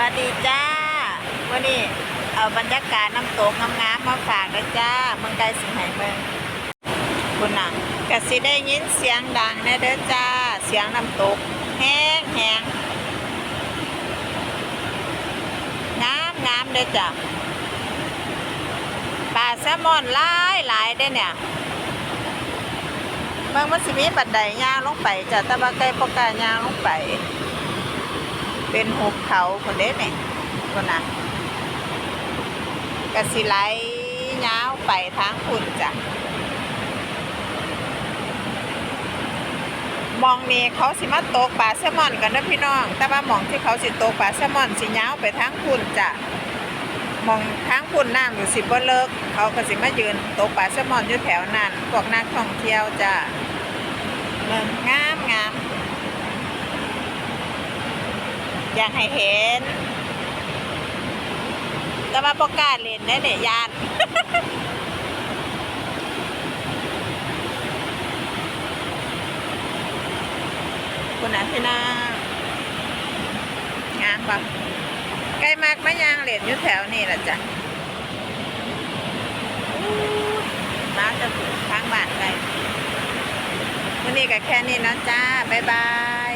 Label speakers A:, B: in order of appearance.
A: วัสดีจ้าวันนี้เอาบรรยากาศน้ำตกงามๆมาฝากนะจ้าเมืองไกลสิงห์เมืองคุณน่ะกสิได้ยินเสียงดังแน่เด้อจ้า เสียงน้ำตก แห้งแห้งงามงามเด้อจ้าปลาแซลมอนหลายหลายเด้เนี่ยเมืองมันสิมีบันไดย่างลงไปจ้ะแต่ว่าไกลปกาย่างลงไป เป็นหุบเขาคนเด้เนี่ยคนน่ะกสิไลยาวไปทางคุณจ้ะมองนี่เขาสิมาตกปลาแซลมอนกันนะพี่น้อง แต่ว่ามองที่เขาสิตกปลาแซลมอนสิยาวไปทางคุณจ้ะมองทางคุณน้ำอยู่สิบ่เลิก เขาก็สิมายืนตกปลาแซลมอนอยู่แถวนั้นพวกนักท่องเที่ยวจ้ะเมืองงามงาม อยากให้เห็น แต่ว่าประกล้าศเล่นได้เนี่ยยานคุณอาพี่นางามปะใกล้มากมะยางเหรียญอยู่แถวนี่แหละจ้ะอู้มาจะถึงทางบ้านไปวันนี้ก็แค่นี้นะจ้า บ๊ายบาย